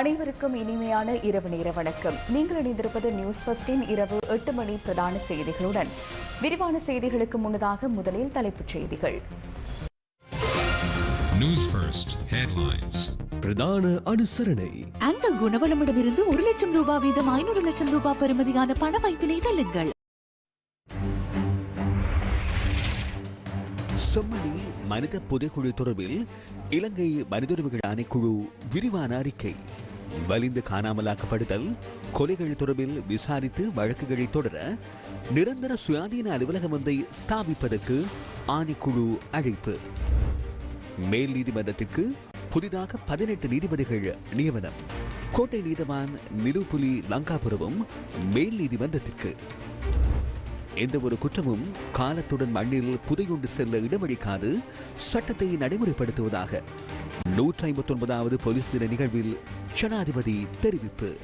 அனைவருக்கும் இனிமையான இரவு நேர வணக்கம். நீங்கள் இணைந்திருப்பது நியூஸ் ஃபர்ஸ்டின் இரவு எட்டு மணி பிரதான செய்திகளுடன். விரிவான செய்திகளுக்கு முன்னதாக முதலில் தலைப்புச் செய்திகள். News First headlines. பிரதான அனுசரணை. அந்த குணவளமிடமிருந்து ஒரு லட்சம் ரூபாய் வீதம் ஐநூறு லட்சம் ரூபாய் பெறுமதியான பண வாய்ப்பினை வெல்லுங்கள் செம்மணி மனித புதைக்குழு தொடர்பில் இலங்கை மனித உரிமைகள் ஆணைக்குழு விரிவான அறிக்கை. வலிந்து காணாமலாக்கப்படுதல் கொலைகள் தொடர்பில் விசாரித்து வழக்குகளை தொடர நிரந்தர சுயாதீன அலுவலகம் ஒன்றை ஸ்தாபிப்பதற்கு ஆணைக்குழு அழைப்பு. மேல் நீதிமன்றத்திற்கு புதிதாக பதினெட்டு நீதிபதிகள் நியமனம். கோட்டை நீதவான் நிலுப்புலி லங்காபுரமும் மேல் நீதிமன்றத்திற்கு. எந்த ஒரு குற்றமும் காலத்துடன் மண்ணில் புதையுண்டு செல்ல இடமளிக்காது சட்டத்தை நடைமுறைப்படுத்துவதாக. நூற்றி ஐம்பத்தி ஒன்பதாவது போலீஸ் தின நிகழ்வில் ஜனாதிபதி தெரிவிப்பு.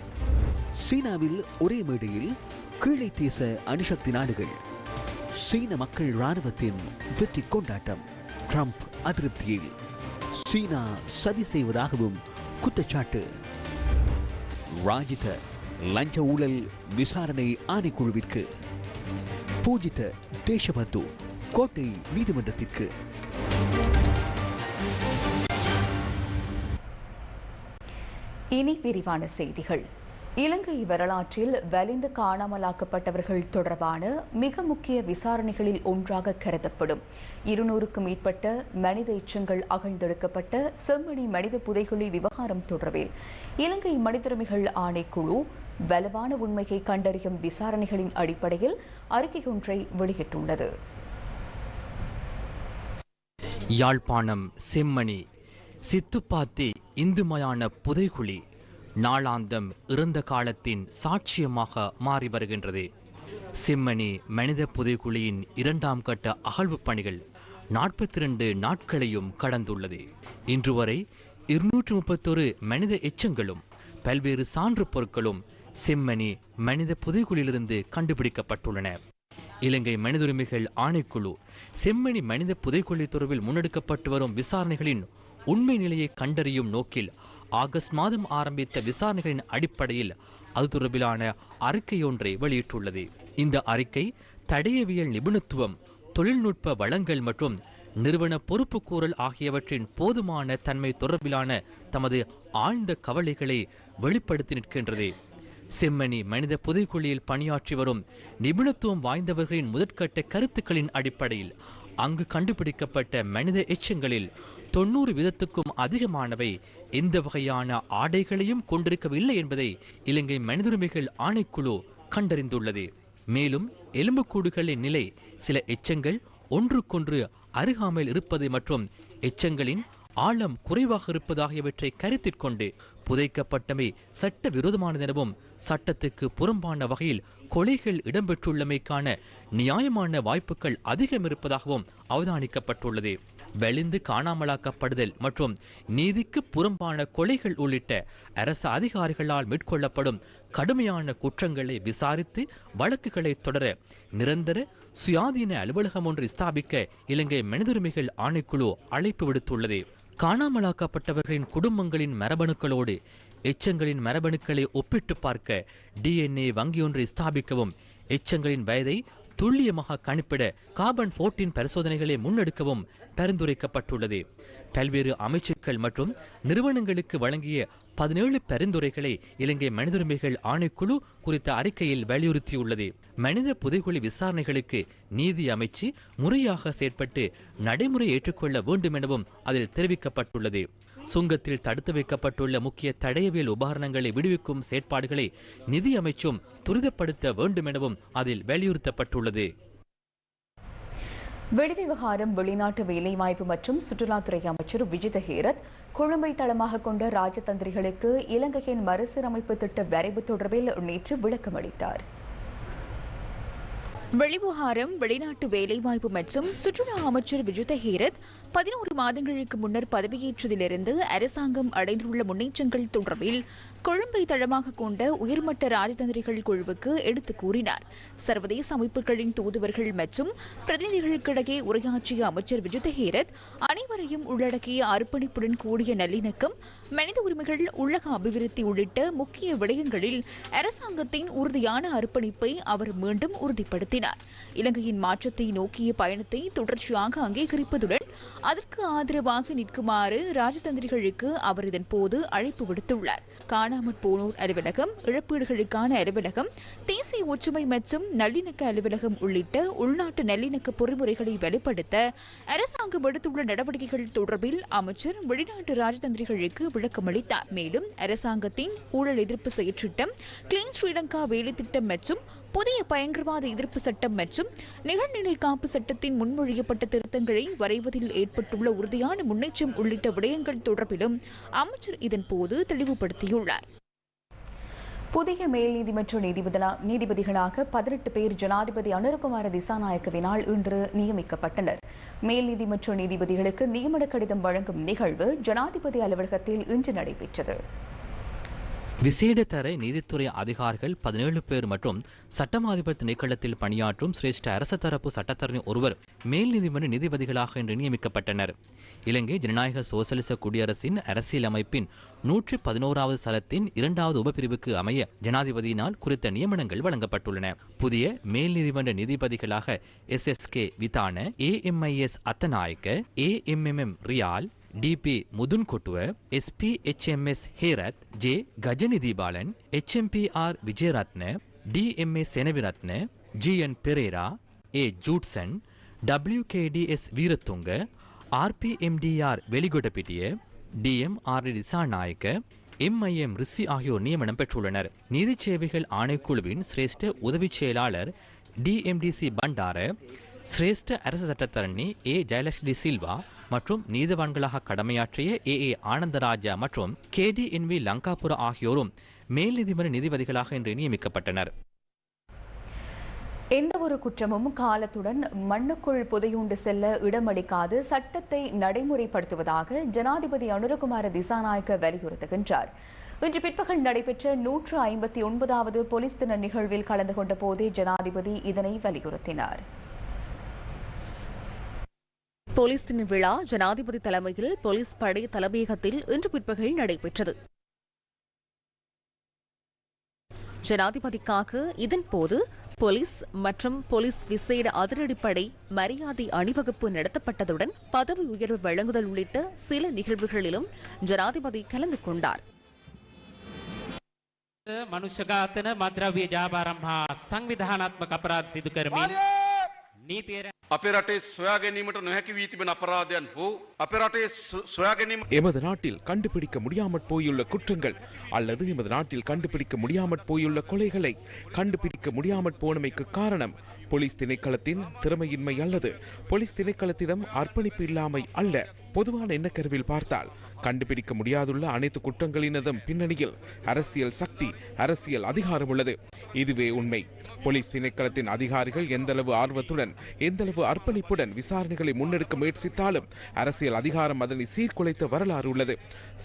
சீனாவில் ஒரே மேடையில் கீழே தேச அணுசக்தி நாடுகள். சீன மக்கள் ராணுவத்தின் வெற்றி கொண்டாட்டம் ட்ரம்ப் அதிருப்தியில். சீனா சதி செய்வதாகவும் குற்றச்சாட்டு. ராஜித லஞ்ச ஊழல் விசாரணை ஆணைக்குழுவிற்கு. பூஜித்த தேசபந்து கோட்டை நீதிமன்றத்திற்கு. இனி விரிவான செய்திகள். இலங்கை வரலாற்றில் வலிந்து காணாமலாக்கப்பட்டவர்கள் தொடர்பான மிக முக்கிய விசாரணைகளில் ஒன்றாக கருதப்படும். இருநூறுக்கும் மேற்பட்ட மனித எச்சங்கள் அகழ்ந்தெடுக்கப்பட்ட செம்மணி மனித புதைகுழி விவகாரம் தொடர்பில் இலங்கை மனிதுரிமைகள் ஆணைக்குழு வலுவான உண்மையை கண்டறியும் விசாரணைகளின் அடிப்படையில் அறிக்கை ஒன்றை வெளியிட்டுள்ளது. யாழ்ப்பாணம் செம்மணி சித்துப்பாத்தி இந்துமயான புதைகுழி நாளாந்தம் இறந்த காலத்தின் சாட்சியமாக மாறி வருகின்றது. செம்மணி மனித புதைகுழியின் இரண்டாம் கட்ட அகழ்வுப் பணிகள் நாற்பத்தி ரெண்டு நாட்களையும் கடந்துள்ளது. இன்று வரை இருநூற்று முப்பத்தொரு மனித எச்சங்களும் பல்வேறு சான்று பொருட்களும் செம்மணி மனித புதைக்குழியிலிருந்து கண்டுபிடிக்கப்பட்டுள்ளன. இலங்கை மனிதுரிமைகள் ஆணைக்குழு செம்மணி மனித புதைக்குழி தொடர்பில் முன்னெடுக்கப்பட்டு வரும் விசாரணைகளின் உண்மை நிலையை கண்டறியும் நோக்கில் ஆகஸ்ட் மாதம் ஆரம்பித்த விசாரணைகளின் அடிப்படையில் அது தொடர்பிலான அறிக்கையொன்றை வெளியிட்டுள்ளது. இந்த அறிக்கை தடயவியல் நிபுணத்துவம் தொழில்நுட்ப வளங்கள் மற்றும் நிறுவன பொறுப்புக்கூறல் ஆகியவற்றின் போதுமான தன்மை தொடர்பிலான தமது ஆழ்ந்த கவலைகளை வெளிப்படுத்தி நிற்கின்றது. செம்மணி மனித புதைக்குழியில் பணியாற்றி வரும் நிபுணத்துவம் வாய்ந்தவர்களின் முதற்கட்ட கருத்துக்களின் அடிப்படையில் அங்கு கண்டுபிடிக்கப்பட்ட மனித எச்சங்களில் தொண்ணூறு வீதத்துக்கும் அதிகமானவை எந்த வகையான ஆடைகளையும் கொண்டிருக்கவில்லை என்பதை இலங்கை மனிதுரிமைகள் ஆணைக்குழு கண்டறிந்துள்ளது. மேலும் எலும்புக்கூடுகளின் நிலை சில எச்சங்கள் ஒன்றுக்கொன்று அருகாமையில் இருப்பது மற்றும் எச்சங்களின் ஆழம் குறைவாக இருப்பது ஆகியவற்றை கருத்தில் கொண்டு புதைக்கப்பட்டமை சட்ட விரோதமானதெனவும் சட்டத்துக்கு புறம்பான வகையில் கொலைகள் இடம்பெற்றுள்ளமைக்கான நியாயமான வாய்ப்புகள் அதிகம் இருப்பதாகவும் அவதானிக்கப்பட்டுள்ளது. வெளிந்து காணாமலாக்கப்படுதல் மற்றும் நீதிக்கு புறம்பான கொலைகள் உள்ளிட்ட அரசு அதிகாரிகளால் மேற்கொள்ளப்படும் கடுமையான குற்றங்களை விசாரித்து வழக்குகளை தொடர நிரந்தர சுயாதீன அலுவலகம் ஒன்று ஸ்தாபிக்க இலங்கை மனிதுரிமைகள் ஆணைக்குழு அழைப்பு விடுத்துள்ளது. காணாமலாக்கப்பட்டவர்களின் குடும்பங்களின் மரபணுக்களோடு எச்சங்களின் மரபணுக்களை ஒப்பிட்டு பார்க்க டிஎன்ஏ வங்கியொன்றை ஸ்தாபிக்கவும் எச்சங்களின் வயதை துல்லியமாக கணிப்பிட கார்பன் போர்டீன் பரிசோதனைகளை முன்னெடுக்கவும் பரிந்துரைக்கப்பட்டுள்ளது. பல்வேறு அமைச்சுக்கள் மற்றும் நிறுவனங்களுக்கு வழங்கிய பதினேழு பரிந்துரைகளை இலங்கை மனித உரிமைகள் ஆணைக்குழு குறித்த அறிக்கையில் வலியுறுத்தியுள்ளது. மனித புதைகுழி விசாரணைகளுக்கு நீதி அமைச்சு முறையாக செயற்பட்டு நடைமுறை ஏற்றுக்கொள்ள வேண்டும் எனவும் அதில் தெரிவிக்கப்பட்டுள்ளது. சுங்கத்தில் தடுத்து வைக்கப்பட்டுள்ள முக்கிய தடையவியல் உபகரணங்களை விடுவிக்கும் செயற்பாடுகளை நிதி அமைச்சும் துரிதப்படுத்த வேண்டும் எனவும் அதில் வலியுறுத்தப்பட்டுள்ளது. வெளிவிவகாரம் வெளிநாட்டு வேலைவாய்ப்பு மற்றும் சுற்றுலாத்துறை அமைச்சர் விஜித ஹேரத் கொழும்பை தளமாக கொண்ட ராஜதந்திரிகளுக்கு இலங்கையின் மறுசீரமைப்பு திட்ட வரைவு தொடர்பில் நேற்று விளக்கமளித்தார் வெளிவிவகாரம் வெளிநாட்டு வேலைவாய்ப்பு மற்றும் சுற்றுலா அமைச்சர் விஜித ஹேரத் பதினோரு மாதங்களுக்கு முன்னர் பதவியேற்றதிலிருந்து அரசாங்கம் அடைந்துள்ள முன்னேற்றங்கள் தொடர்பில் கொழும்பை தளமாக கொண்ட உயர்மட்ட ராஜதந்திரிகள் குழுவுக்கு எடுத்து கூறினார். சர்வதேச அமைப்புகளின் தூதுவர்கள் மற்றும் பிரதிநிதிகளுக்கிடையே உரையாற்றிய அமைச்சர் விஜித ஹேரத் அனைவரையும் உள்ளடக்கிய அர்ப்பணிப்புடன் கூடிய நல்லிணக்கம் மனித உரிமைகள் உள்ளக அபிவிருத்தி உள்ளிட்ட முக்கிய விடயங்களில் அரசாங்கத்தின் உறுதியான அர்ப்பணிப்பை அவர் மீண்டும் உறுதிப்படுத்தினார். இலங்கையின் மாற்றத்தை நோக்கிய பயணத்தை தொடர்ச்சியாக அங்கீகரிப்பதுடன் அதற்கு ஆதரவாக நிற்குமாறு ராஜதந்திரிகளுக்கு அவர் இதன் போது அழைப்பு விடுத்துள்ளார். காண போனோர் அலுவலகம் இழப்பீடுகளுக்கான அலுவலகம் தேசிய ஒற்றுமை மற்றும் நல்லிணக்க அலுவலகம் உள்ளிட்ட உள்நாட்டு நல்லிணக்க பொறிமுறைகளை வெளிப்படுத்த அரசாங்கம் எடுத்துள்ள நடவடிக்கைகள் தொடர்பில் அமைச்சர் வெளிநாட்டு ராஜதந்திரிகளுக்கு விளக்கமளித்தார். மேலும் அரசாங்கத்தின் ஊழல் எதிர்ப்பு செயற்றிட்டம் கிளீன் ஸ்ரீலங்கா வேலைத்திட்டம் மற்றும் புதிய பயங்கரவாத எதிர்ப்பு சட்டம் மற்றும் நிகழ்நிலை காப்பு சட்டத்தின் முன்மொழியப்பட்ட திருத்தங்களை வரைவதில் ஏற்பட்டுள்ள உறுதியான முன்னேற்றம் உள்ளிட்ட விடயங்கள் தொடர்பிலும் அமைச்சர் இதன்போது தெளிவுபடுத்தியுள்ளார். புதிய மேல் நீதிமன்ற நீதிபதிகளா நீதிபதிகளாக பதினெட்டு பேர் ஜனாதிபதி அனுர்குமார திசாநாயக்கவினால் இன்று நியமிக்கப்பட்டனர். மேல் நீதிமன்ற நீதிபதிகளுக்கு நியமன கடிதம் வழங்கும் நிகழ்வு ஜனாதிபதி அலுவலகத்தில் இன்று நடைபெற்றது. விசேட தர நீதித்துறை அதிகாரிகள் பதினேழு பேர் மற்றும் சட்டமாதிபர் திணைக்களத்தில் பணியாற்றும் சிரேஷ்ட அரச தரப்பு சட்டத்தரணி ஒருவர் மேல் நீதிமன்ற நீதிபதிகளாக இன்று நியமிக்கப்பட்டனர். இலங்கை ஜனநாயக சோசலிச குடியரசின் அரசியலமைப்பின் நூற்றி பதினோராவது சரத்தின் இரண்டாவது உபபிரிவுக்கு அமைய ஜனாதிபதியினால் குறித்த நியமனங்கள் வழங்கப்பட்டுள்ளன. புதிய மேல் நீதிமன்ற நீதிபதிகளாக S S K Vithana AMIS Attanayake AMMM Riyal DP Mudunkotuwa SP HMS Herath J Kajanithi Balan HMPR Wijayaratne DMA Senaviratne GN Perera A Judson WKDS Weerathunga RPMDR Welikodapitiya DM R Dissanayake MIM Rishi ஆகியோர் நியமனம் பெற்றுள்ளனர் நீதிச் சேவைகள் ஆணைக்குழுவின் சிரேஷ்ட உதவிச் செயலாளர் டிஎம்டிசி பண்டார சிரேஷ்ட அரசு சட்டத்தரணி ஏ. ஜெயலட்சுமி சில்வா மற்றும் நீதிவான்களாக கடமையாற்றிய ஏ. ஏ. ஆனந்தராஜா மற்றும் K. D. N. V. Lankapura ஆகியோரும் மேல் நீதிமன்ற நீதிபதிகளாக இன்று நியமிக்கப்பட்டனர். எந்த ஒரு குற்றமும் காலத்துடன் மண்ணுக்குள் புதையுண்டு செல்ல இடமளிக்காது சட்டத்தை நடைமுறைப்படுத்துவதாக ஜனாதிபதி அனுரகுமார திசாநாயக்க வலியுறுத்துகின்றார். இன்று பிற்பகல் நடைபெற்ற நூற்று ஐம்பத்தி ஒன்பதாவது போலீஸ் தின நிகழ்வில் கலந்து கொண்ட போதே ஜனாதிபதி இதனை வலியுறுத்தினார். போலீஸ் விழா ஜனாதிபதி தலைமையில் போலீஸ் படை தலைமையகத்தில் இன்று பிற்பகல் நடைபெற்றது. ஜனாதிபதிக்காக இதன்போது போலீஸ் மற்றும் போலீஸ் விசேட அதிரடிப்படை மரியாதை அணிவகுப்பு நடத்தப்பட்டதுடன் பதவி உயர்வு வழங்குதல் உள்ளிட்ட சில நிகழ்வுகளிலும் ஜனாதிபதி கலந்து கொண்டார். மனுஷகாத்தன மத்ரவிய ஜாபாரம் சங்விதானாத்மக அபராத் சிது கர்மி සිදු කරමින් නීතිය අපේ රටේ සොයා ගැනීමට නොහැකි වී තිබෙන අපරාධයන් හෝ අපේ රටේ සො- සොයා ගැනීම எமது நாட்டில் கண்டுபிடிக்க முடியாமற் போயுள்ள குற்றங்கள் அல்லது எமது நாட்டில் கண்டுபிடிக்க முடியாமற் போயுள்ள கொலைகளை கண்டுபிடிக்க முடியாமற் போனமைக்கு காரணம் போலீஸ் திணைக்களத்தின் திறமையின்மை அல்லது போலீஸ் திணைக்களத்திடம் அர்ப்பணிப்பு இல்லாமை அல்ல பொதுவான எண்ணக்கருவில் பார்த்தால் கண்டுபிடிக்க முடியாதுள்ள அனைத்து குற்றங்களினதும் பின்னணியில் அரசியல் சக்தி அரசியல் அதிகாரம் உள்ளது இதுவே உண்மை போலீஸ் திணைக்களத்தின் அதிகாரிகள் எந்தளவு ஆர்வத்துடன் எந்தளவு அர்ப்பணிப்புடன் விசாரணைகளை முன்னெடுக்க முயற்சித்தாலும் அரசியல் அதிகாரம் அதனை சீர்குலைத்த வரலாறு உள்ளது.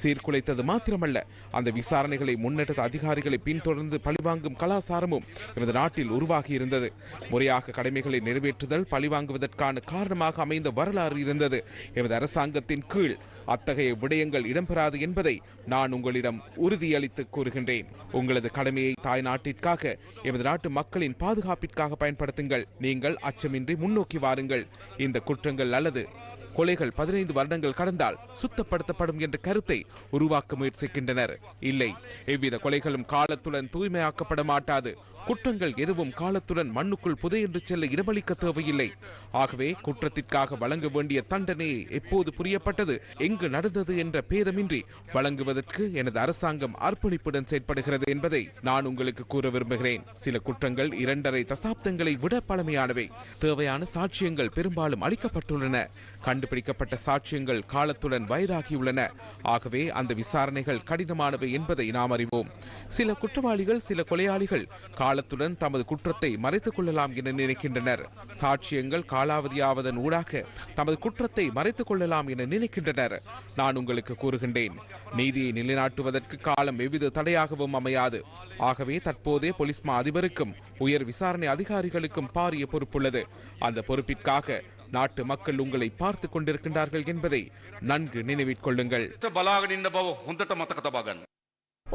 சீர்குலைத்தது மாத்திரமல்ல அந்த விசாரணைகளை முன்னெடுத்த அதிகாரிகளை பின்தொடர்ந்து பழிவாங்கும் கலாசாரமும் எமது நாட்டில் உருவாகி இருந்தது முறையாக கடமைகளை நிறைவேற்றுதல் பழிவாங்குவதற்கான காரணமாக அமைந்த வரலாறு இருந்தது. எமது அரசாங்கத்தின் கீழ் அத்தகைய விடயங்கள் இடம்பெறாது என்பதை நான் உங்களிடம் உறுதியளித்து கூறுகின்றேன். உங்களது கடமையை தாய் நாட்டிற்காக எமது நாட்டு மக்களின் பாதுகாப்பிற்காக பயன்படுத்துங்கள். நீங்கள் அச்சமின்றி முன்னோக்கி வாருங்கள். இந்த குற்றங்கள் அல்லது கொலைகள் பதினைந்து வருடங்கள் கடந்தால் சுத்தப்படுத்தப்படும் என்ற கருத்தை உருவாக்க முயற்சிக்கின்றனர். இல்லை எவ்வித கொலைகளும் காலத்துடன் தூய்மையாக்கப்பட மாட்டாது. குற்றங்கள் எதுவும் காலத்துடன் மண்ணுக்குள் புதையென்று செல்ல இடமளிக்க தேவையில்லை. ஆகவே குற்றத்திற்காக வழங்க வேண்டிய தண்டனையை எப்போது புரியப்பட்டது எங்கு நடந்தது என்ற பேதமின்றி வழங்குவதற்கு எனது அரசாங்கம் அர்ப்பணிப்புடன் செயற்படுகிறது என்பதை நான் உங்களுக்கு கூற விரும்புகிறேன். சில குற்றங்கள் இரண்டரை தசாப்தங்களை விட பழமையானவை. தேவையான சாட்சியங்கள் பெரும்பாலும் அளிக்கப்பட்டுள்ளன. கண்டுபிடிக்கப்பட்ட சாட்சியங்கள் காலத்துடன் வயதாகியுள்ளன. ஆகவே அந்த விசாரணைகள் கடினமானவை என்பதை நாம் அறிவோம். சில குற்றவாளிகள் சில கொலையாளிகள் காலத்துடன் தமது குற்றத்தை மறைத்துக் கொள்ளலாம் என நினைக்கின்றனர். சாட்சியங்கள் காலாவதியாவதன் ஊடாக தமது குற்றத்தை மறைத்துக் கொள்ளலாம் என நினைக்கின்றனர். நான் உங்களுக்கு கூறுகின்றேன் நீதியை நிலைநாட்டுவதற்கு காலம் எவ்வித தடையாகவும் அமையாது. ஆகவே தற்போதே போலீஸ் மா அதிபருக்கும் உயர் விசாரணை அதிகாரிகளுக்கும் பாரிய பொறுப்புள்ளது. அந்த பொறுப்பிற்காக நாட்டு மக்கள் உங்களை பார்த்து கொண்டிருக்கின்றார்கள் என்பதை நன்கு நினைவிற்கொள்ளுங்கள்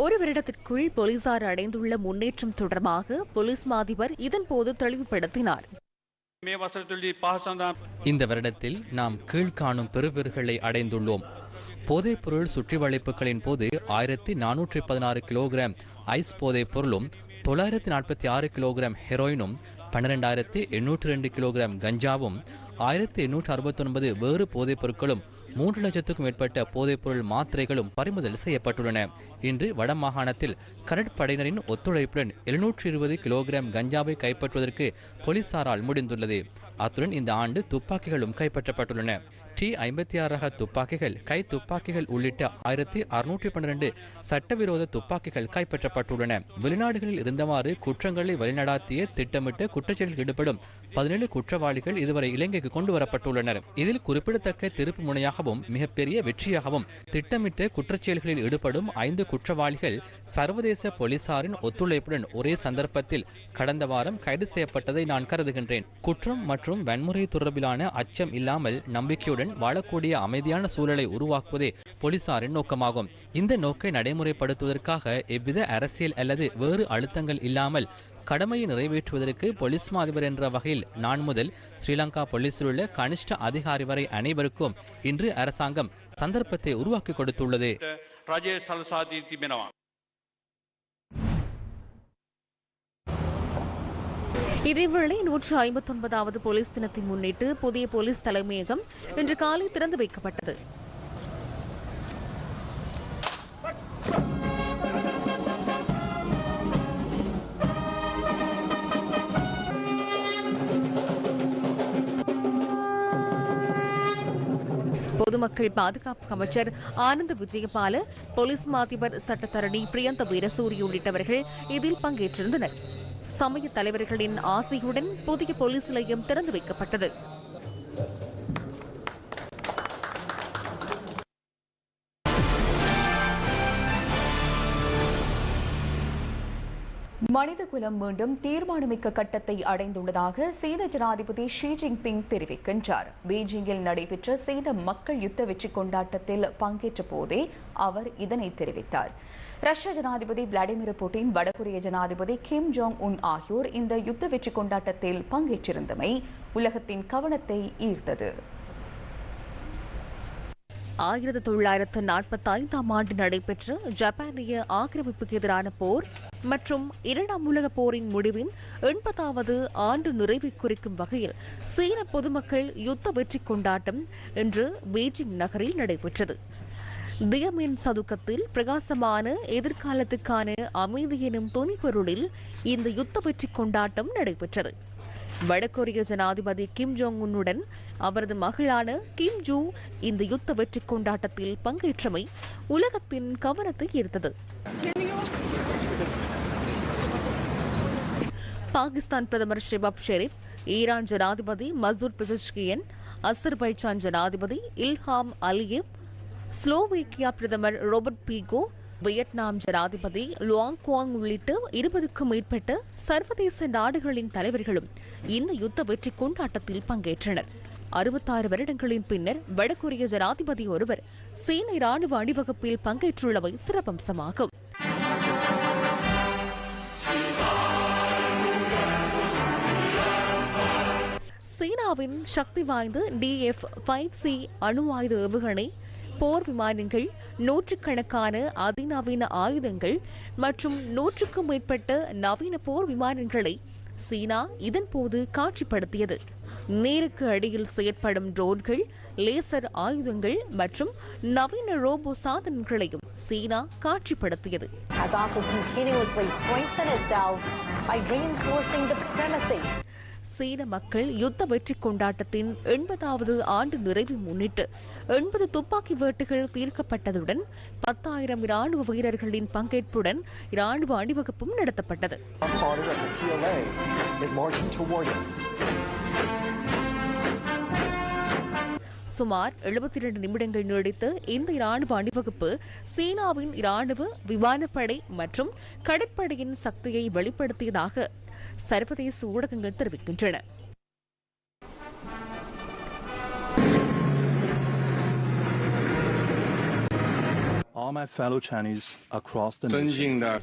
ஒரு வருடத்திற்குள் போலீசார் அடைந்துள்ள முன்னேற்றம் தொடர்பாக போலீஸ் மாதிபர் இதன்போது தெளிவுபடுத்தினார். இந்த வருடத்தில் நாம் கீழ்காணும் பெருவீர்களை அடைந்துள்ளோம். போதைப்பொருள் சுற்றி வளைப்புகளின் போது ஆயிரத்தி நானூற்றி பதினாறு கிலோகிராம் ஐஸ் போதைப் பொருளும் தொள்ளாயிரத்தி நாற்பத்தி ஆறு கிலோகிராம் ஹெரோயினும் பன்னிரெண்டாயிரத்தி எண்ணூற்றி ரெண்டு கிலோகிராம் கஞ்சாவும் ஆயிரத்தி எண்ணூற்றி அறுபத்தொன்பது வேறு போதைப் பொருட்களும் மூன்று லட்சத்துக்கும் மேற்பட்ட போதைப்பொருள் மாத்திரைகளும் பறிமுதல் செய்யப்பட்டுள்ளன. இன்று வடமாகாணத்தில் கடற்படையினரின் ஒத்துழைப்புடன் எழுநூற்றி இருபது கிலோகிராம் கஞ்சாவை கைப்பற்றுவதற்கு போலீசாரால் முடிந்துள்ளது. அத்துடன் இந்த ஆண்டு துப்பாக்கிகளும் கைப்பற்றப்பட்டுள்ளன. டி ஐம்பத்தி ஆறு ரக துப்பாக்கிகள் கை துப்பாக்கிகள் உள்ளிட்ட ஆயிரத்தி அறுநூற்றி பன்னிரண்டு சட்டவிரோத துப்பாக்கிகள் கைப்பற்றப்பட்டுள்ளன. வெளிநாடுகளில் இருந்தவாறு குற்றங்களை வழிநடாத்திய திட்டமிட்டு குற்றச்செயலில் ஈடுபடும் பதினேழு குற்றவாளிகள் இதுவரை இலங்கைக்கு கொண்டு வரப்பட்டுள்ளனர். இதில் குறிப்பிடத்தக்க திருப்பு முனையாகவும் மிகப்பெரிய வெற்றியாகவும் திட்டமிட்ட குற்றச்செயல்களில் ஈடுபடும் ஐந்து குற்றவாளிகள் சர்வதேச போலீசாரின் ஒத்துழைப்புடன் ஒரே சந்தர்ப்பத்தில் கடந்த வாரம் கைது செய்யப்பட்டதை நான் கருதுகின்றேன். குற்றம் மற்றும் வன்முறை தொடர்பிலான அச்சம் இல்லாமல் நம்பிக்கையுடன் வாழக்கூடிய அமைதியான சூழலை உருவாக்குவதே போலீசாரின் நோக்கமாகும். இந்த நோக்கை நடைமுறைப்படுத்துவதற்காக எவ்வித அரசியல் அல்லது வேறு அழுத்தங்கள் இல்லாமல் கடமையை நிறைவேற்றுவதற்கு போலீஸ் மாதிபர் என்ற வகையில் நான் முதல் ஸ்ரீலங்கா போலீஸில் உள்ள கனிஷ்ட அதிகாரி வரை அனைவருக்கும் இன்று அரசாங்கம் சந்தர்ப்பத்தை உருவாக்கி கொடுத்துள்ளது. இதேவேளை நூற்று ஐம்பத்தொன்பதாவது போலீஸ் தினத்தை முன்னிட்டு புதிய போலீஸ் தலைமையகம் இன்று காலை திறந்து வைக்கப்பட்டது. பொதுமக்கள் பாதுகாப்பு அமைச்சர் ஆனந்த விஜயபால போலீஸ் மாதிபர் சட்டத்தரணி பிரியந்த வீரசூரி உள்ளிட்டவர்கள் இதில் பங்கேற்றிருந்தனர். சமய தலைவர்களின் ஆசையுடன் புதிய போலீஸ் நிலையம் திறந்து வைக்கப்பட்டது. மனிதகுலம் மீண்டும் தீர்மானமிக்க கட்டத்தை அடைந்துள்ளதாக சீன ஜனாதிபதி ஷி ஜின்பிங் தெரிவிக்கின்றார். பீஜிங்கில் நடைபெற்ற சீன மக்கள் யுத்த வெற்றி கொண்டாட்டத்தில் பங்கேற்ற போதே அவர் இதனை தெரிவித்தார். ரஷ்ய ஜனாதிபதி விளாடிமிர் புட்டின் வடகொரிய ஜனாதிபதி கிம் ஜோங் உன் ஆகியோர் இந்த யுத்த வெற்றி கொண்டாட்டத்தில் பங்கேற்றிருந்தமை உலகத்தின் கவனத்தை ஈர்த்தது. ஆயிரத்தி தொள்ளாயிரத்து நாற்பத்தி ஐந்தாம் ஆண்டு நடைபெற்ற ஜப்பானிய ஆக்கிரமிப்புக்கு எதிரான போர் மற்றும் இரண்டாம் உலக போரின் முடிவின் எண்பதாவது ஆண்டு நிறைவை குறிக்கும் வகையில் சீன பொதுமக்கள் யுத்த வெற்றி கொண்டாட்டம் இன்று பீஜிங் நகரில் நடைபெற்றது. தியமின் சதுக்கத்தில் பிரகாசமான எதிர்காலத்துக்கான அமைதி எனும் துணிப்பொருளில் இந்த யுத்த வெற்றி கொண்டாட்டம் நடைபெற்றது. வடகொரிய ஜனாதிபதி கிம் ஜோங் உன்னுடன் அவரது மகளான கிம் ஜூ இந்த யுத்த வெற்றி கொண்டாட்டத்தில் பங்கேற்றமை உலகத்தின் கவனத்தை ஈர்த்தது. பாகிஸ்தான் பிரதமர் ஷெபாப் ஷெரீப் ஈரான் ஜனாதிபதி மசூத் பெசஷ்கியன் அசர்பைஜான் ஜனாதிபதி இல்ஹாம் அலியேவ் ஸ்லோவேக்கியா பிரதமர் ரோபர்ட் பீகோ வியட்நாம் ஜனாதிபதி லுவாங் குவாங் உள்ளிட்ட இருபதுக்கும் மேற்பட்ட சர்வதேச நாடுகளின் தலைவர்களும் இந்த யுத்த வெற்றி கொண்டாட்டத்தில் பங்கேற்றனர். அறுபத்தாறு வருடங்களின் பின்னர் வடகொரிய ஜனாதிபதி ஒருவர் சீன ராணுவ அணிவகுப்பில் பங்கேற்றுள்ளவை சிறப்பம்சமாகும். சீனாவின் சக்தி வாய்ந்த டிஎஃப் ஃபைவ் சி அணு ஆயுத ஏவுகணை போர் விமானங்கள் நூற்றுக்கணக்கான அதிநவீன ஆயுதங்கள் மற்றும் நூற்றுக்கும் மேற்பட்ட நவீன போர் விமானங்களை சீனா இதன்போது காட்சிப்படுத்தியது. நேருக்கு அடியில் செயற்படும் ட்ரோன்கள் லேசர் ஆயுதங்கள் மற்றும் நவீன ரோபோ சாதனங்களையும் சீனா காட்சிப்படுத்தியது. சீன மக்கள் யுத்த வெற்றி கொண்டாட்டத்தின் எண்பதாவது ஆண்டு நிறைவை முன்னிட்டு எண்பது துப்பாக்கி வேட்டுகள் தீர்க்கப்பட்டதுடன் பத்தாயிரம் இராணுவ வீரர்களின் பங்கேற்புடன் இராணுவ அணிவகுப்பும் நடத்தப்பட்டது. சுமார் எழுபத்தி இரண்டு நிமிடங்கள் நீடித்த இந்த இராணுவ அணிவகுப்பு சீனாவின் இராணுவ விமானப்படை மற்றும் கடற்படையின் சக்தியை வெளிப்படுத்தியதாக சர்வதேச ஊடகங்கள் தெரிவிக்கின்றன.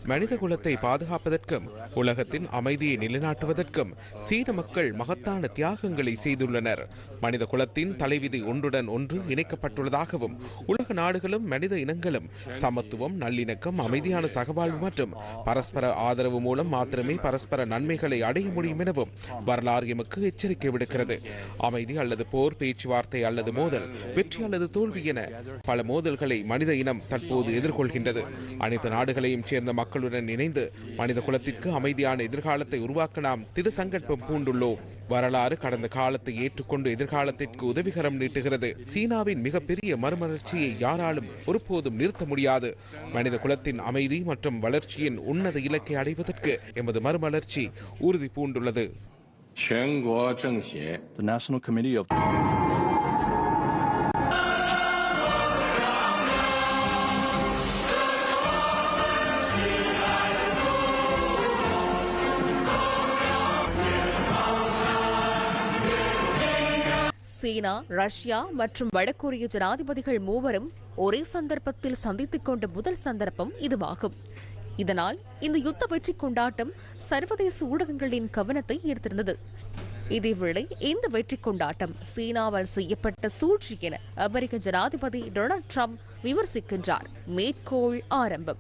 மனித குலத்தை பாதுகாப்பதற்கும் உலகத்தின் அமைதியை நிலைநாட்டுவதற்கும் சீன மக்கள் மகத்தான தியாகங்களை செய்துள்ளனர். மனித குலத்தின் தலைவிதி ஒன்றுடன் ஒன்று இணைக்கப்பட்டுள்ளதாகவும் உலக நாடுகளும் மனித இனங்களும் சமத்துவம் நல்லிணக்கம் அமைதியான சகவாழ்வு மற்றும் பரஸ்பர ஆதரவு மூலம் மாத்திரமே பரஸ்பர நன்மைகளை அடைய முடியும் எனவும் வரலாறு எமக்கு எச்சரிக்கை விடுக்கிறது. அமைதி அல்லது போர் பேச்சுவார்த்தை அல்லது மோதல் வெற்றி அல்லது தோல்வி என பல மோதல்களை மனித இனம் தற்போது எதிர்கொள்கின்றது. அனைத்து நாடுகளையும் சேர்ந்த மக்களுடன் இணைந்து மனித குலத்திற்கு அமைதியான எதிர்காலத்தை உருவாக்க நாம் திரு சங்கல்பம் பூண்டுள்ளோம் வரலாறு கடந்த காலத்தை ஏற்றுக்கொண்டு எதிர்காலத்திற்கு உதவிகரம் நீட்டுகிறது. சீனாவின் மிகப்பெரிய மறுமலர்ச்சியை யாராலும் ஒருபோதும் நிறுத்த முடியாது. மனித குலத்தின் அமைதி மற்றும் வளர்ச்சியின் உன்னத இலக்கை அடைவதற்கு எமது மறுமலர்ச்சி உறுதி பூண்டுள்ளது. The National Committee of China Russia மற்றும் வடகொரிய ஜனாதிபதிகள் மூவரும் ஒரே சந்தர்ப்பத்தில் சந்தித்துக் கொண்ட முதல் சந்தர்ப்பம் இதுவாகும். இதனால் இந்த யுத்த வெற்றி கொண்டாட்டம் சர்வதேச ஊடகங்களின் கவனத்தை ஈர்த்திருந்தது. இதேவேளை இந்த வெற்றி கொண்டாட்டம் சீனாவால் செய்யப்பட்ட சூழ்ச்சி என அமெரிக்க ஜனாதிபதி டொனால்ட் ட்ரம்ப் விமர்சிக்கின்றார். மேற்கோள் ஆரம்பம்.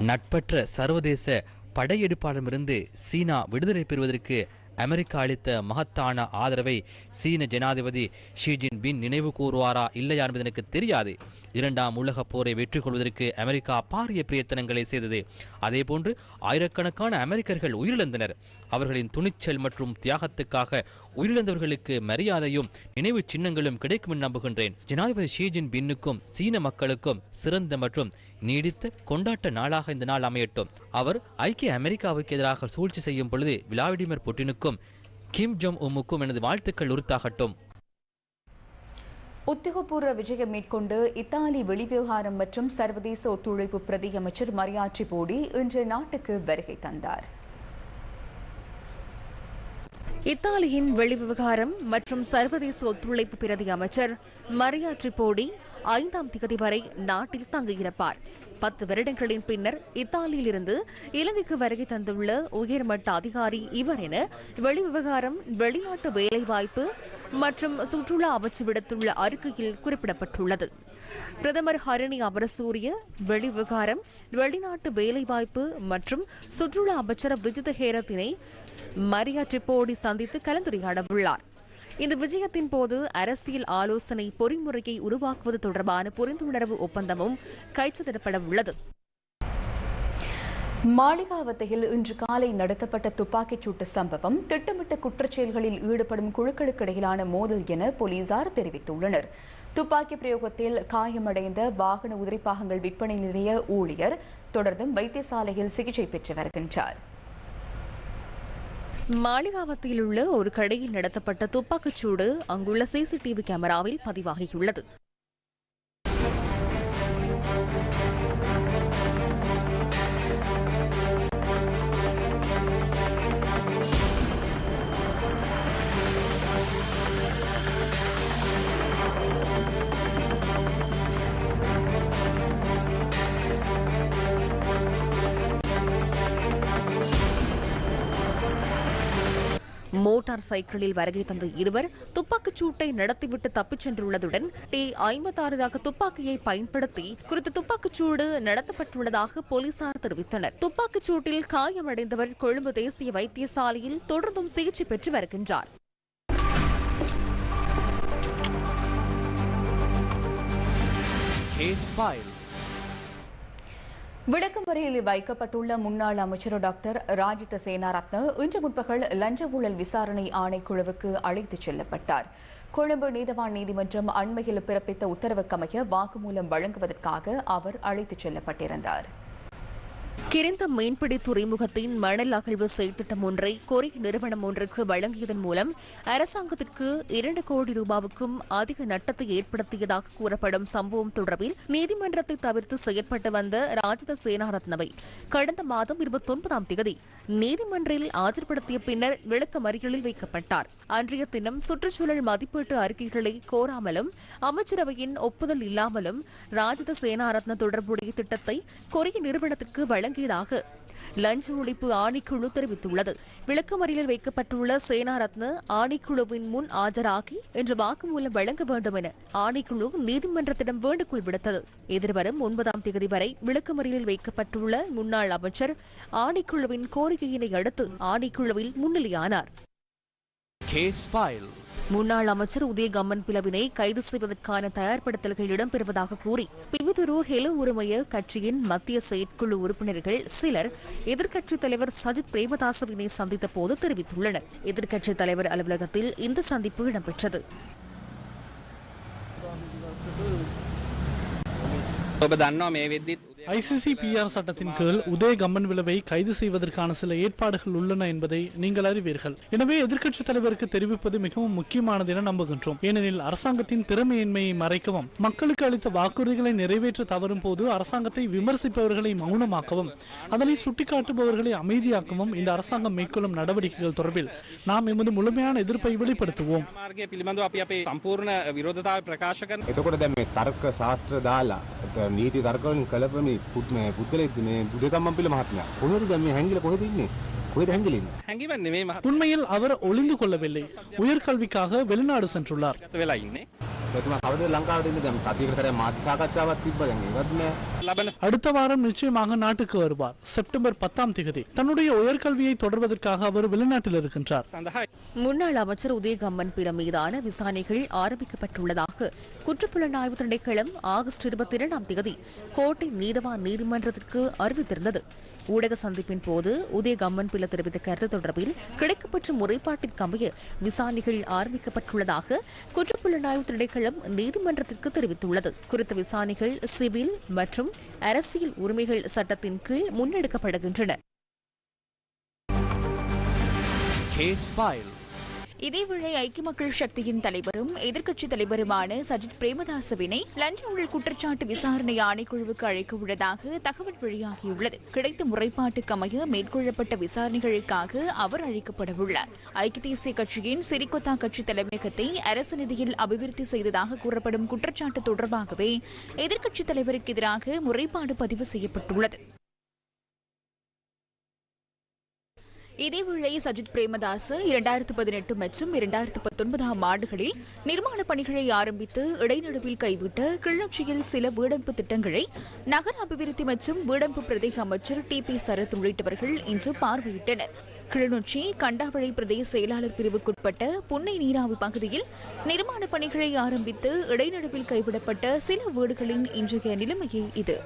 நட்பற்ற சர்வதேச படையெடுப்பாளமிருந்து சீனா விடுதலை பெறுவதற்கு அமெரிக்கா அளித்த மகத்தான ஆதரவை சீன ஜனாதிபதி ஷி ஜின்பின் நினைவு கூறுவாரா இல்லையா என்பது எனக்கு தெரியாது. இரண்டாம் உலகப் போரை வெற்றி கொள்வதற்கு அமெரிக்கா பாரிய பிரயத்தனங்களை செய்தது. அதேபோன்று ஆயிரக்கணக்கான அமெரிக்கர்கள் உயிரிழந்தனர். அவர்களின் துணிச்சல் மற்றும் தியாகத்துக்காக உயிரிழந்தவர்களுக்கு மரியாதையும் நினைவு சின்னங்களும் கிடைக்கும் நம்புகின்றேன். ஜனாதிபதி ஷி ஜின்பின்னுக்கும் சீன மக்களுக்கும் சிறந்த மற்றும் நீடித்த கொண்டாட்ட நாளாக இந்த நாள் அமையட்டும். அவர் ஐக்கிய அமெரிக்காவுக்கு எதிராக சூழ்ச்சி செய்யும் பொழுது விளாடிமிர் புட்டினுக்கும் கிம் ஜோங் உம்முக்கும் எனது வாழ்த்துக்கள் உறுத்தாகட்டும் உத்தியோகபூர்வ விஜயம் மேற்கொண்டு இத்தாலி வெளிவிவகாரம் மற்றும் சர்வதேச ஒத்துழைப்பு பிரதி அமைச்சர் மரியாற்றி போடி இன்று நாட்டுக்கு வருகை தந்தார். இத்தாலியின் வெளிவிவகாரம் மற்றும் சர்வதேச ஒத்துழைப்பு பிரதி அமைச்சர் மரியா போடி ஐந்தாம் திகதி வரை நாட்டில் தங்கியிருப்பார் பத்து வருடங்களின் பின்னர் இத்தாலியிலிருந்து இலங்கைக்கு வருகை தந்துள்ள உயர்மட்ட அதிகாரி இவர் என வெளிவிவகாரம் வெளிநாட்டு வேலைவாய்ப்பு மற்றும் சுற்றுலா அமைச்சு விடுத்துள்ள அறிக்கையில் குறிப்பிடப்பட்டுள்ளது. பிரதமர் ஹரிணி அமரசூரிய வெளிவிவகாரம் வெளிநாட்டு வேலைவாய்ப்பு மற்றும் சுற்றுலா அமைச்சர் விஜித ஹேரத்தினை மரியா ட்ரிப்போடி சந்தித்து கலந்துரையாட உள்ளார் இந்த விஜயத்தின் போது அரசியல் ஆலோசனை பொறிமுறையை உருவாக்குவது தொடர்பான புரிந்துணர்வு ஒப்பந்தமும் கைச்சதிடப்பட உள்ளது மாளிகாவத்தையில் இன்று காலை நடத்தப்பட்ட துப்பாக்கிச் சூட்டு சம்பவம் திட்டமிட்ட குற்றச்செயல்களில் ஈடுபடும் குழுக்களுக்கிடையிலான மோதல் என போலீசார் தெரிவித்துள்ளனர். துப்பாக்கி பிரயோகத்தில் காயமடைந்த வாகன உதிரிப்பாகங்கள் விற்பனை நிலைய ஊழியர் தொடர்ந்தும் வைத்தியசாலையில் சிகிச்சை பெற்று வருகின்றார். மாளிகாவத்தில் உள்ள ஒரு கடையில் நடத்தப்பட்ட துப்பாக்கிச்சூடு அங்குள்ள சிசிடிவி கேமராவில் பதிவாகியுள்ளது. மோட்டார் சைக்கிளில் வருகை தந்த இருவர் துப்பாக்கிச் சூட்டை நடத்திவிட்டு தப்பிச் சென்றுள்ளதுடன் டி ஐம்பத்தாறு ரக துப்பாக்கியை பயன்படுத்தி குறித்த துப்பாக்கிச் சூடு நடத்தப்பட்டுள்ளதாக போலீசார் தெரிவித்தனர் துப்பாக்கிச் சூட்டில் காயமடைந்தவர் கொழும்பு தேசிய வைத்தியசாலையில் தொடர்ந்தும் சிகிச்சை பெற்று வருகின்றார் Case file. விளக்கமறையில் வைக்கப்பட்டுள்ள முன்னாள் அமைச்சர் டாக்டர் ராஜித சேனாரத்ன இன்று முற்பகல் லஞ்ச ஊழல் விசாரணை ஆணைக்குழுவுக்கு அழைத்துச் செல்லப்பட்டார். கொழும்பு நீதவான் நீதிமன்றம் அண்மையில் பிறப்பித்த உத்தரவுக்கமைய வாக்குமூலம் வழங்குவதற்காக அவர் அழைத்துச் செல்லப்பட்டிருந்தார். கிரிந்த மீன்பிடி துறைமுகத்தின் மணல் அகழ்வு செயற்திட்டம் ஒன்றை கொரிய நிறுவனம் ஒன்றுக்கு வழங்கியதன் மூலம் அரசாங்கத்திற்கு இரண்டு கோடி ரூபாவுக்கும் அதிக நட்டத்தை ஏற்படுத்தியதாக கூறப்படும் சம்பவம் தொடர்பில் நீதிமன்றத்தை தவிர்த்து செயற்பட்டு வந்த ராஜத சேனாரத்னவை கடந்த மாதம் இருபத்தொன்பதாம் தேதி நீதிமன்றில் ஆஜர்படுத்திய பின்னர் விளக்கமறிகளில் வைக்கப்பட்டார். அன்றைய தினம் சுற்றுச்சூழல் மதிப்பீட்டு அறிக்கைகளை கோராமலும் அமைச்சரவையின் ஒப்புதல் இல்லாமலும் ராஜத சேனாரத்ன தொடர்புடைய திட்டத்தை கொரிய நிறுவனத்திற்கு வழங்கியதாக லஞ்ச ஒழிப்பு ஆணைக்குழு தெரிவித்துள்ளது. விளக்கமறியலில் வைக்கப்பட்டுள்ள சேனாரத்ன ஆணைக்குழுவின் முன் ஆஜராகி இன்று வாக்குமூலம் வழங்க வேண்டும் என ஆணைக்குழு நீதிமன்றத்திடம் வேண்டுகோள் விடுத்தது. எதிர்வரும் ஒன்பதாம் தேதி வரை விளக்கமறியலில் வைக்கப்பட்டுள்ள முன்னாள் அமைச்சர் ஆணைக்குழுவின் கோரிக்கையினை அடுத்து ஆணைக்குழுவில் முன்னிலையானார். Case file. முன்னாள் அமைச்சர் உதய கம்மன் பிளவினை கைது செய்வதற்கான தயார்படுத்தல்கள் இடம்பெறுவதாக கூறி பிவிதுரு ஹெலோ உரிமைய கட்சியின் மத்திய செயற்குழு உறுப்பினர்கள் சிலர் எதிர்க்கட்சித் தலைவர் சஜித் பிரேமதாசவினை சந்தித்த போது தெரிவித்துள்ளனர் எதிர்க்கட்சித் தலைவர் அலுவலகத்தில் இந்த சந்திப்பு இடம்பெற்றது ඔබ දන්නවා මේ වෙද්දිත් ஐசிசிபிஆர் சட்டத்தின் கீழ் உதய கம்மன் விளைவை கைது செய்வதற்கான சில ஏற்பாடுகள் உள்ளன என்பதை நீங்கள் அறிவீர்கள் எனவே எதிர்க்கட்சித் தலைவருக்கு தெரிவிப்பது மிகவும் முக்கியமானது என நம்புகின்றோம் ஏனெனில் அரசாங்கத்தின் திறமையின்மையை மறைக்கவும் மக்களுக்கு அளித்த வாக்குறுதிகளை நிறைவேற்ற தவறும் போது அரசாங்கத்தை விமர்சிப்பவர்களை மௌனமாக்கவும் அதனை சுட்டிக்காட்டுபவர்களை அமைதியாக்கவும் இந்த அரசாங்கம் மேற்கொள்ளும் நடவடிக்கைகள் தொடர்பில் நாம் எமது முழுமையான எதிர்ப்பை வெளிப்படுத்துவோம் මාර්ගය පිළිබඳව අපි අපේ සම්පූර්ණ විරෝධතාව ප්‍රකාශ කරන එතකොට දැන් මේ තර්ක ශාස්ත්‍ර දාලා එත- නීති තර්ක වලින් කළප මේ පුත් මේ පුද්ගලෙක් මේ බුදුකම්මපිල මහත්මයා කොහෙද දැන් මේ හැංගිලා කොහෙද ඉන්නේ? உண்மையில் அவர் ஒளிந்து கொள்ளவில்லை. உயர்கல்விக்காக வெளிநாடு சென்றுள்ளார். அடுத்த வாரம் நிச்சயமாக நாட்டுக்கு வருவார். செப்டம்பர் பத்தாம் திகதி தன்னுடைய உயர்கல்வியை தொடர்வதற்காக அவர் வெளிநாட்டில் இருக்கின்றார். முன்னாள் அமைச்சர் உதயகம்மன் பீடம் மீதான விசாரணைகள் ஆரம்பிக்கப்பட்டுள்ளதாக குற்றப்புலனாய்வு திணைக்களம் ஆகஸ்ட் இருபத்தி இரண்டாம் திகதி கோட்டை நீதவான் நீதிமன்றத்திற்கு அறிவித்திருந்தது. ஊடக சந்திப்பின் போது உதய கம்மன்பில தெரிவித்த கருத்து தொடர்பில் கிடைக்கப்பெற்ற முறைப்பாட்டிற்கமைய விசாரணைகள் ஆரம்பிக்கப்பட்டுள்ளதாக குற்றப்புலனாய்வு திணைக்களம் நீதிமன்றத்திற்கு தெரிவித்துள்ளது. குறித்த விசாரணைகள் சிவில் மற்றும் அரசியல் உரிமைகள் சட்டத்தின் கீழ் முன்னெடுக்கப்படுகின்றன. இதேவேளை ஐக்கிய மக்கள் சக்தியின் தலைவரும் எதிர்க்கட்சித் தலைவருமான சஜித் பிரேமதாசவினை லஞ்ச ஊழல் குற்றச்சாட்டு விசாரணை ஆணைக்குழுவுக்கு அழைக்க உள்ளதாக தகவல் வெளியாகியுள்ளது. கிடைத்த முறைப்பாட்டுக்கு அமைய மேற்கொள்ளப்பட்ட விசாரணைகளுக்காக அவர் அழைக்கப்படவுள்ளார் ஐக்கிய தேசிய கட்சியின் சிறிகொத்தா கட்சி தலைமையகத்தை அரசு நிதியில் அபிவிருத்தி செய்ததாக கூறப்படும் குற்றச்சாட்டு தொடர்பாகவே எதிர்க்கட்சித் தலைவருக்கு எதிராக முறைப்பாடு பதிவு செய்யப்பட்டுள்ளது. இதேவேளை சஜித் பிரேமதாச இரண்டாயிரத்து பதினெட்டு மற்றும் இரண்டாயிரத்து பத்தொன்பதாம் ஆண்டுகளில் நிர்மாண பணிகளை ஆரம்பித்து இடைநடுவில் கைவிட்ட கிளர்ச்சியில் சில வீடமைப்பு திட்டங்களை நகர அபிவிருத்தி மற்றும் வீடமைப்பு பிரதேச அமைச்சர் டி பி சரத் உள்ளிட்டவர்கள் இன்று பார்வையிட்டனர். கிளிநொச்சி கண்டாவளை பிரதேச செயலாளர் பிரிவுக்குட்பட்ட புன்னை நீராவி பகுதியில் நிர்மாண பணிகளை ஆரம்பித்து இடைநடுவில் கைவிடப்பட்ட சில வீடுகளின் இன்றைய நிலைமையே இது.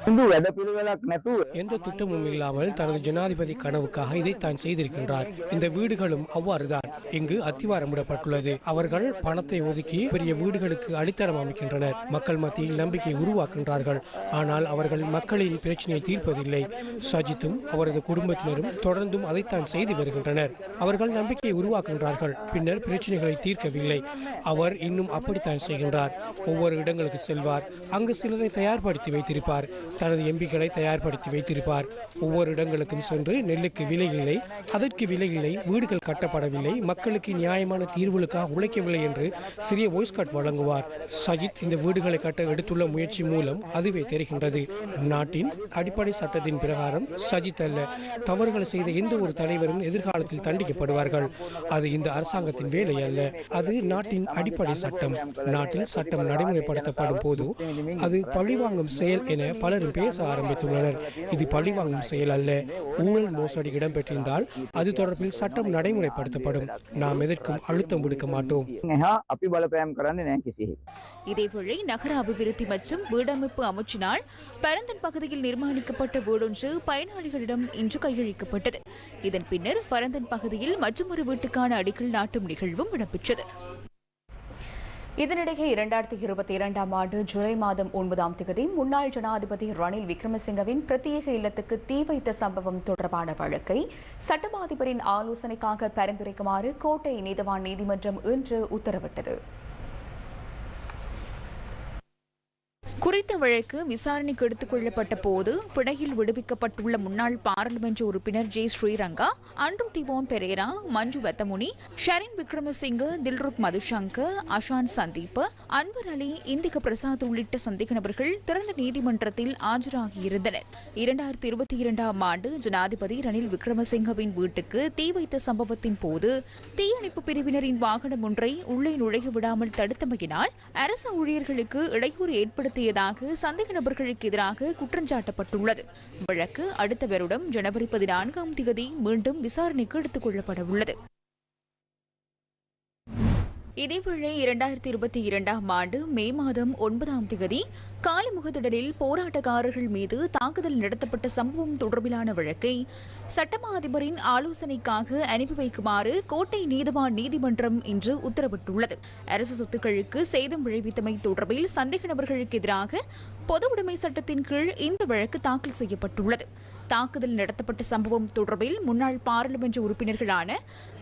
எந்த திட்டமும் இல்லாமல் தனது ஜனாதிபதி கனவுக்காக இதை தான் செய்திருக்கின்றார். இந்த வீடுகளும் அவ்வாறுதான். இங்கு அத்திவாரமிடப்பட்டுள்ளது. அவர்கள் பணத்தை ஒதுக்கி பெரிய வீடுகளுக்கு அடித்தளம் அமைக்கின்றனர். மக்கள் மத்தியில் நம்பிக்கை உருவாக்குகின்றார்கள். ஆனால் அவர்கள் மக்களின் பிரச்சனையை தீர்ப்பதில்லை. சஜித்தும் அவரது குடும்பத்தினரும் தொடர்ந்தும் அதைத்தான் செய்து வருகின்றனர். அவர்கள் நம்பிக்கையை உருவாக்குகின்றார்கள். பின்னர் பிரச்சனைகளை தீர்க்கவில்லை. அவர் இன்னும் அப்படித்தான் செய்கின்றார். ஒவ்வொரு இடங்களுக்கு செல்வார். அங்கு சிலரை தயார்படுத்தி வைத்திருப்பார். தனது எம்பிக்களை தயார்படுத்தி வைத்திருப்பார். ஒவ்வொரு இடங்களுக்கும் சென்று நெல்லுக்கு விலை இல்லை அதற்கு விலை இல்லை வீடுகள் கட்டப்படவில்லை மக்களுக்கு நியாயமான தீர்வுகளுக்காக உழைக்கவில்லை என்று சிறிய வாய்ஸ் கட் வழங்குவார். சஜித் இந்த வீடுகளை கட்ட எடுத்துள்ள முயற்சி மூலம் அதுவே தெரிகின்றது. நாட்டின் அடிப்படை சட்டத்தின் பிரகாரம் சஜித் அல்ல. தவறுகளை செய்த எந்த ஒரு தலைவரும் எதிர்க்க எதிர்காலத்தில் தண்டிக்கப்படுவார்கள். அது இந்த அரசாங்கத்தின் வேலை அல்ல. அது நாட்டின் அடிப்படை சட்டம். நாட்டில் சட்டம் நடைமுறைப்படுத்தப்படும் போது அது பழிவாங்கும் செயல் என பலரும் பேச ஆரம்பித்துள்ளனர். இது பழிவாங்கும் செயல் அல்ல. ஊழல் மோசடி இடம்பெற்றிருந்தால் அது தொடர்பில் சட்டம் நடைமுறைப்படுத்தப்படும். நாம் எதற்கும் அழுத்தம் விடுக்க மாட்டோம். இதேவேளை நகர அபிவிருத்தி மற்றும் வீடமைப்பு அமைச்சினால் பரந்தன் பகுதியில் நிர்மாணிக்கப்பட்ட வீடொன்று பயனாளிகளிடம் இன்று கையளிக்கப்பட்டது. இதன் பின்னர் பரந்தன் பகுதியில் மற்றொரு வீட்டுக்கான அடிக்கல் நாட்டும் நிகழ்வும் இடம்பெற்றது. இதனிடையே இரண்டாயிரத்தி இருபத்தி இரண்டாம் ஆண்டு ஜூலை மாதம் ஒன்பதாம் தேதி முன்னாள் ஜனாதிபதி ரணில் விக்ரமசிங்கவின் பிரத்யேக இல்லத்துக்கு தீ வைத்த சம்பவம் தொடர்பான வழக்கை சட்டமாதிபரின் ஆலோசனைக்காக பரிந்துரைக்குமாறு கோட்டை நீதவான் நீதிமன்றம் இன்று உத்தரவிட்டது. வழக்கு விசாரணைக்கு எடுத்துக் கொள்ளப்பட்ட போது பிணையில் விடுவிக்கப்பட்டுள்ள முன்னாள் பாராளுமன்ற உறுப்பினர் ஜே. ஸ்ரீரங்கா அன்ரு டிவோன் பெரேரா மஞ்சு வெத்தமுனி ஷரின் விக்ரமசிங்க தில்ருக் மதுசங்கர் அஷான் சந்தீப் அன்வர் அலி இந்திக பிரசாத் உள்ளிட்ட சந்தேக நபர்கள் திறந்த நீதிமன்றத்தில் ஆஜராகியிருந்தனர். இரண்டாயிரத்தி இருபத்தி இரண்டாம் ஆண்டு ஜனாதிபதி ரணில் விக்ரமசிங்கவின் வீட்டுக்கு தீ வைத்த சம்பவத்தின் போது தீயணைப்பு பிரிவினரின் வாகனம் ஒன்றை உள்ளே நுழைய விடாமல் தடுத்தமையினால் அரசு ஊழியர்களுக்கு இடையூறு ஏற்படுத்தியதாக சந்தேக நபர்களுக்கு எதிராக குற்றஞ்சாட்டப்பட்டுள்ளது வழக்கு அடுத்த வருடம் ஜனவரி பதினான்காம் தேதி மீண்டும் விசாரணைக்கு எடுத்துக் கொள்ளப்பட உள்ளது. இதேவேளை இரண்டாயிரத்தி இருபத்தி இரண்டாம் ஆண்டு மே மாதம் ஒன்பதாம் தேதி காலிமுகத்திடலில் போராட்டக்காரர்கள் மீது தாக்குதல் நடத்தப்பட்ட சம்பவம் தொடர்பிலான வழக்கை சட்டமா அதிபரின் ஆலோசனைக்காக அனுப்பி வைக்குமாறு கோட்டை நீதிவான் நீதிமன்றம் இன்று உத்தரவிட்டுள்ளது. அரசு சொத்துக்களுக்கு சேதம் விளைவித்தமை தொடர்பில் சந்தேக நபர்களுக்கு எதிராக பொது உடைமை சட்டத்தின் கீழ் இந்த வழக்கு தாக்கல் செய்யப்பட்டுள்ளது. தாக்குதல் நடத்தப்பட்ட சம்பவம் தொடர்பில் முன்னாள் பாராளுமன்ற உறுப்பினர்களான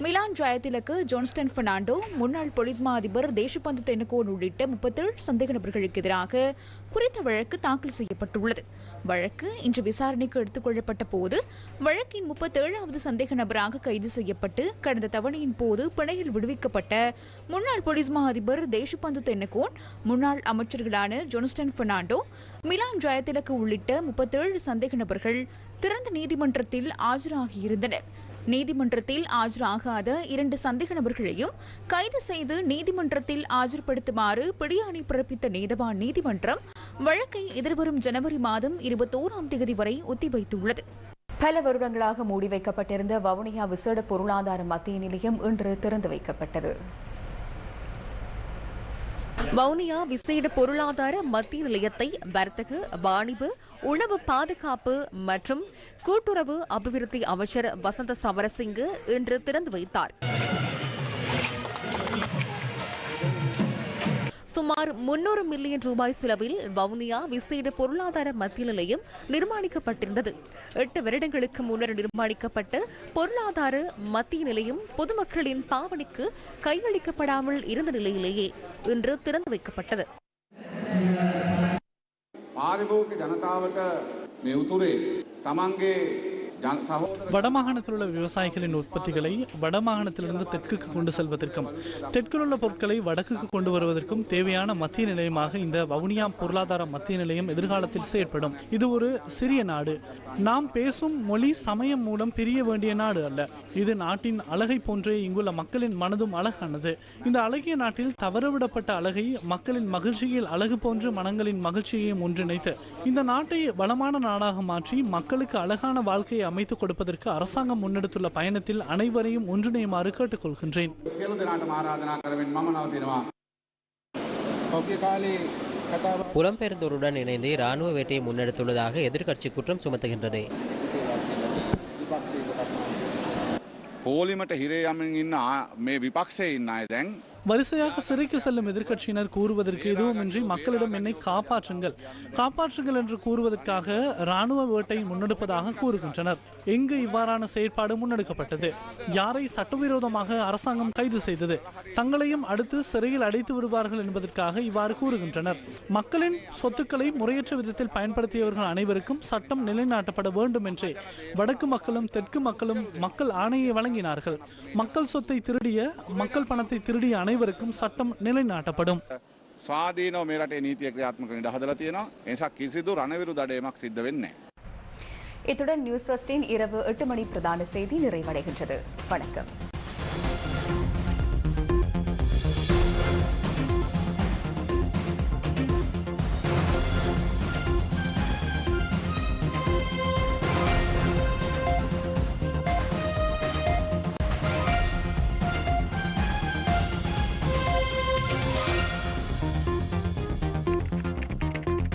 மிலான் ஜாயதிலக்கு ஜான்ஸ்டன் பெர்னாண்டோ முன்னாள் பொலிஸ்மா அதிபர் தேசபந்து தென்னகோன் உள்ளிட்ட முப்பத்தேழு சந்தேக நபர்களுக்கு எதிராக குறித்த வழக்கு தாக்கல் செய்யப்பட்டுள்ளது. வழக்கு இன்று விசாரணைக்கு எடுத்துக் கொள்ளப்பட்ட போது வழக்கின் முப்பத்தேழாவது சந்தேக நபராக கைது செய்யப்பட்டு கடந்த தவணையின் போது பிணையில் விடுவிக்கப்பட்ட முன்னாள் போலீஸ் மா அதிபர் தேசபந்து தென்னகோன் முன்னாள் அமைச்சர்களான ஜொனஸ்டன் பெர்னாண்டோ மிலான் ஜெயதிலக்கு உள்ளிட்ட முப்பத்தேழு சந்தேக நபர்கள் திறந்த நீதிமன்றத்தில் ஆஜராகியிருந்தனர். நீதிமன்றத்தில் ஆஜராகாத இரண்டு சந்தேக நபர்களையும் கைது செய்து நீதிமன்றத்தில் ஆஜர்படுத்துமாறு பிடியாணை பிறப்பித்த நீதவான் நீதிமன்றம் வழக்கை எதிர்வரும் ஜனவரி மாதம் இருபத்தோராம் தேதி வரை ஒத்திவைத்துள்ளது. பல வருடங்களாக மூடி வைக்கப்பட்டிருந்த வவுனியா விசேட பொருளாதார மத்திய நிலையம் இன்று திறந்து வைக்கப்பட்டது. வவுனியா விசேட பொருளாதார மத்திய நிலையத்தை வர்த்தக வாணிபு உணவு பாதுகாப்பு மற்றும் கூட்டுறவு அபிவிருத்தி அமைச்சர் வசந்த சவரசிங்கு இன்று திறந்து வைத்தார். சுமார் முன்னூறு மில்லியன் ரூபாய் செலவில் வவுனியா விசேட பொருளாதார மத்திய நிலையம் நிர்மாணிக்கப்பட்டிருந்தது எட்டு வருடங்களுக்கு முன்னர் நிர்மாணிக்கப்பட்ட பொருளாதார மத்திய நிலையம் பொதுமக்களின் பாவனைக்கு கையளிக்கப்படாமல் இருந்த நிலையிலேயே இன்று திறந்து வைக்கப்பட்டது පාරිභෝගික ජනතාවට මේ උතුරේ තමන්ගේ ජන සහෝදර வடமாகாணத்தில் உள்ள விவசாயிகளின் உற்பத்திகளை வடமாகாணத்திலிருந்து தெற்குக்கு கொண்டு செல்வதற்கும் தெற்கில் உள்ள பொருட்களை வடக்குக்கு கொண்டு வருவதற்கும் தேவையான மத்திய நிலையமாக இந்த வவுனியா பொருளாதார மத்திய நிலையம் எதிர்காலத்தில் செயற்படும். இது ஒரு சிறிய நாடு. நாம் பேசும் மொழி சமயம் மூலம் பிரிய வேண்டிய நாடு அல்ல. இது நாட்டின் அழகை போன்றே இங்குள்ள மக்களின் மனதும் அழகானது. இந்த அழகிய நாட்டில் தவறவிடப்பட்ட அழகை மக்களின் மகிழ்ச்சியில் அழகு போன்று மனங்களின் மகிழ்ச்சியையும் ஒன்றிணைத்து இந்த நாட்டை வளமான நாடாக மாற்றி மக்களுக்கு அழகான வாழ்க்கையை அமைத்துக் கொடுப்பதற்கு அரசாங்கம் முன்னெடுத்துள்ள பயணத்தில் அனைவரையும் ஒன்றிணையுமாறு கேட்டுக்கொள்கின்றேன் සියලු දෙනාට ආරාධනා කරමින් මම නවතිනවා. පෞගිය කාලේ කතාව புலம்பெயர்ந்தோருடன் இணைந்து ராணுவ வேட்டையை முன்னெடுத்துள்ளதாக எதிர்க்கட்சி குற்றம் சுமத்துகின்றது පෝලිමට හිරේ යමින් ඉන්න ආ- මේ විපක්ෂයේ ඉන්න අය දැන් வரிசையாக சிறைக்கு செல்லும் எதிர்க்கட்சியினர் கூறுவதற்கு எதுவுமின்றி மக்களிடம் என்னை காப்பாற்றுங்கள் காப்பாற்றுங்கள் என்று கூறுவதற்காக ராணுவ வேட்டை முன்னெடுப்பதாக கூறுகின்றனர். எங்கு இவ்வாறான செயற்பாடு முன்னெடுக்கப்பட்டது. யாரை சட்டவிரோதமாக அரசாங்கம் கைது செய்தது? தங்களையும் அடுத்து சிறையில் அடைத்து விடுவார்கள் என்பதற்காக இவ்வாறு கூறுகின்றனர். மக்களின் சொத்துக்களை முறையற்ற விதத்தில் பயன்படுத்தியவர்கள் அனைவருக்கும் சட்டம் நிலைநாட்டப்பட வேண்டும் என்றே வடக்கு மக்களும் தெற்கு மக்களும் மக்கள் ஆணையை வழங்கினார்கள். மக்கள் சொத்தை திருடிய மக்கள் பணத்தை திருடிய அனைவருக்கும் சட்டம் நிலைநாட்டப்படும் ස්වාධීනව මේ රටේ නීතිය ක්‍රියාත්මක නිට හදලා තියෙනවා. ඒ නිසා කිසිදු රණවිරු දඩයමක් සිද්ධ වෙන්නේ නැහැ. இத்துடன் நியூஸ் ஃபர்ஸ்டின் இரவு எட்டு மணி பிரதான செய்தி நிறைவடைகின்றது வணக்கம்